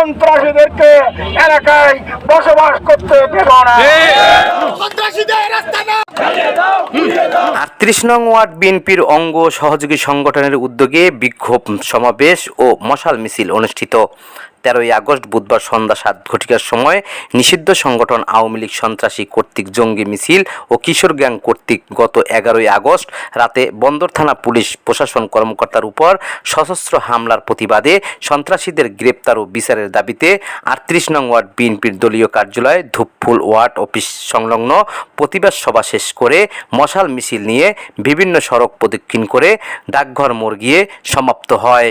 সন্ত্রাসীদেরকে এলাকায় বসবাস করতে দেব না। আটত্রিশ নং ওয়ার্ড বিএনপির অঙ্গ সহযোগী সংগঠনের উদ্যোগে বিক্ষোভ সমাবেশ ও মশাল মিছিল অনুষ্ঠিত। তেরোই আগস্ট বুধবার সন্ধ্যা সাত ঘটিকার সময় নিষিদ্ধ সংগঠন আওয়ামী লীগ সন্ত্রাসী কর্তৃক জঙ্গি মিছিল ও কিশোর গ্যাং কর্তৃক গত এগারোই আগস্ট রাতে বন্দর থানা পুলিশ প্রশাসন কর্মকর্তার উপর সশস্ত্র হামলার প্রতিবাদে সন্ত্রাসীদের গ্রেপ্তার ও বিচারের দাবিতে আটত্রিশ নং ওয়ার্ড বিএনপির দলীয় কার্যালয় ধূপফুল ওয়ার্ড অফিস সংলগ্ন প্রতিবাদ সভা শেষ করে মশাল মিছিল নিয়ে বিভিন্ন সড়ক প্রদক্ষিণ করে ডাকঘর মোড় গিয়ে সমাপ্ত হয়।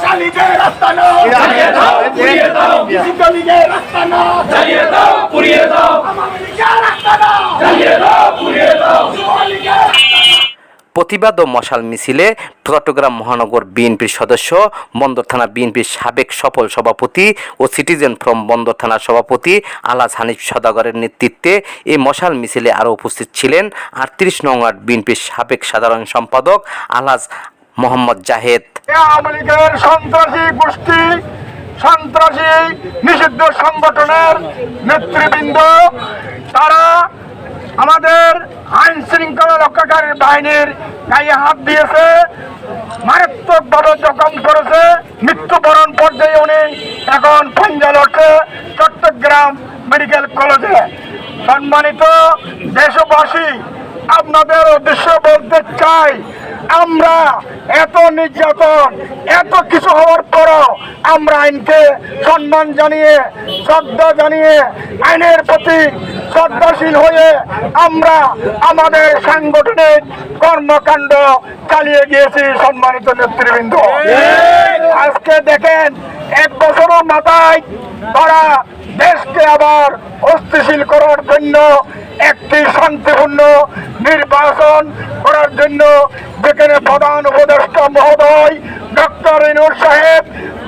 শালিদের রাস্তা না নিষিদ্ধ লীগের রাস্তা না আওয়ামী লীগের রাস্তা না যুবলীগের রাস্তা না। প্রতিবাদ ও মশাল মিছিলে চট্টগ্রাম মহানগর বিএনপির সদস্য, বন্দর থানা বিএনপির সাবেক সফল সভাপতি ও সিটিজেন ফ্রম বন্দর থানার সভাপতি আলাজ হানিফ সদাগরের নেতৃত্বে এই মশাল মিছিলে আরও উপস্থিত ছিলেন আটত্রিশ নং ওয়ার্ড বিএনপির সাবেক সাধারণ সম্পাদক আলাজ মোহাম্মদ জাহেদ। সন্ত্রাসী নিষিদ্ধ সংগঠনের নেতৃবৃন্দ, তারা আমাদের আইন শৃঙ্খলা রক্ষাকারী বাহিনীর গায়ে হাত দিয়েছে। মারাত্মকভাবে জখম করেছে। মৃত্যুবরণ পর্যায়ে উনি এখন পঞ্জা লড়ছে চট্টগ্রাম মেডিকেল কলেজে। সম্মানিত দেশবাসী, আপনাদের উদ্দেশ্য বলতে চাই আমরা এত নির্যাতন এত কিছু হওয়ার পরও আমরা আইনকে সম্মান জানিয়ে শ্রদ্ধা জানিয়ে আইনের প্রতি শ্রদ্ধাশীল হয়ে আমরা আমাদের সাংগঠনিক কর্মকাণ্ড চালিয়ে গিয়েছি সম্মানিত নেতৃবৃন্দ। আজকে দেখেন এক বছরের মাথায় তারা দেশকে আবার অস্থিশীল করার জন্য একটি শান্তিপূর্ণ নির্বাচন করার জন্য যেখানে প্রধান উপদেষ্টা মহোদয় ডক্টর ইনুর সাহেব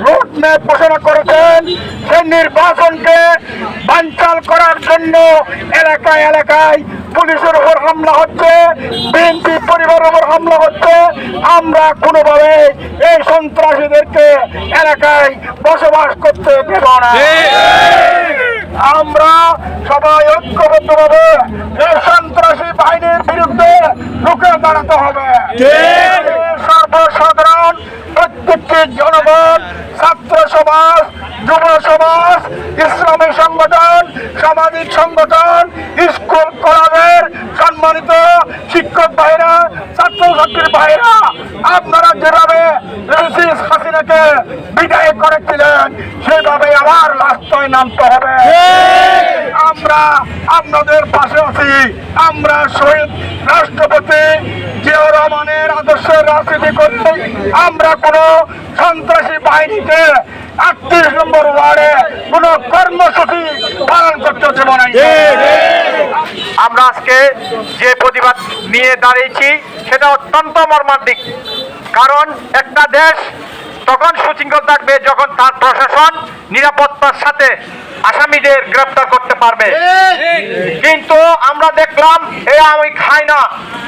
রোড ম্যাপ ঘোষণা করেছেন সেই নির্বাচনকে বানচাল করার জন্য এলাকায় এলাকায় পুলিশের উপর হামলা হচ্ছে বিএনপি পরিবারের উপর হামলা হচ্ছে। আমরা কোনোভাবে এই সন্ত্রাসীদেরকে এলাকায় বসবাস করতে দেব না। আমরা সবাই ঐক্যবদ্ধভাবে এই সন্ত্রাসী রুখে দাঁড়াতে হবে। সর্বসাধারণ প্রত্যেকটি জনগণ ছাত্র সমাজ যুব সমাজ ইসলামী সংগঠন সামাজিক সংগঠন স্কুল কলেজের সম্মানিত শিক্ষক ভাইরা ছাত্রছাত্রীর ভাইরা আপনারা যেভাবে হাসিনাকে বিদায় করেছিলেন সেভাবে আবার রাস্তায় নামতে হবে। আমরা আপনাদের পাশে আছি। আমরা শহীদ রাষ্ট্রপতি জিয়াউর রহমানের আদর্শের রাজনীতি করতে আমরা কোন সন্ত্রাসী বাহিনীকে আটত্রিশ নম্বর ওয়ার্ডে কোন কর্মসূচি পালন করতে দেব না। আমরা আজকে যে প্রতিবাদ নিয়ে দাঁড়িয়েছি সেটা অত্যন্ত মর্মান্তিক। কারণ একটা দেশ তখন সুশৃঙ্খল থাকবে যখন তার প্রশাসন নিরাপত্তার সাথে আসামিদের গ্রেপ্তার করতে পারবে। কিন্তু আমরা দেখলাম, এ আমি খাই না।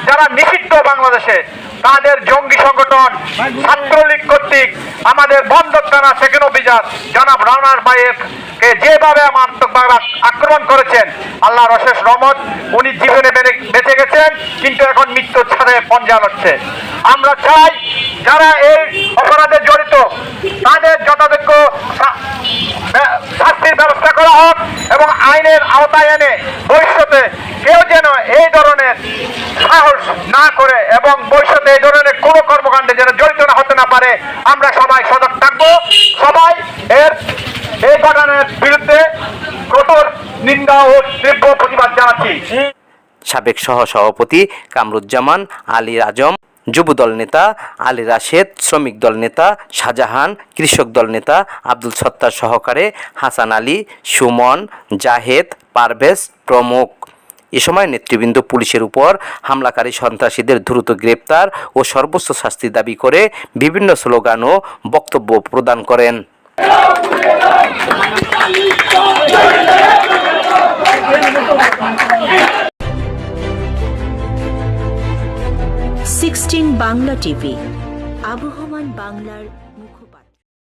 যারা নিষিদ্ধ বাংলাদেশে, তাদের জঙ্গি সংগঠন, ছাত্রলীগ কর্তৃক আমাদের বন্দর থানা সেকেন্ড অভিযান জনাব রানার ভাইয়েরকে যেভাবে মারাত্মকভাবে আক্রমণ করেছেন, আল্লাহর অশেষ রহমত, উনি জীবনে বেঁচে গেছেন, কিন্তু এখন মৃত্যু ছাড়ে পঞ্জা হচ্ছে আমরা চাই, যারা এই অপরাধে জড়িত, তাদের যথাযোগ্য শাস্তির করা হোক এবং আইনের আওতায় এনে ভবিষ্যতে কেউ যেন এই ধরনের সাহস না করে এবং ভবিষ্যতে এই ধরনের কোনো কর্মকাণ্ডে যেন জড়িত না হতে না পারে, আমরা সবাই সজাগ থাকব। সবাই এর এই ঘটনার বিরুদ্ধে কঠোর নিন্দা ও তীব্র প্রতিবাদ জানাচ্ছি। সাবেক সহ সভাপতি কামরুজ্জামান আলী আজম যুবদল নেতা আলী রাশেদ শ্রমিক দল নেতা শাহজাহান কৃষক দল নেতা আব্দুল সত্তার সহকারে হাসান আলী সুমন জাহেদ পারভেজ প্রমুখ এ সময় নেতৃবৃন্দ পুলিশের উপর হামলাকারী সন্ত্রাসীদের দ্রুত গ্রেপ্তার ও সর্বোচ্চ শাস্তি দাবি করে বিভিন্ন স্লোগান ও বক্তব্য প্রদান করেন বাংলা টিভি। আবহমান বাংলার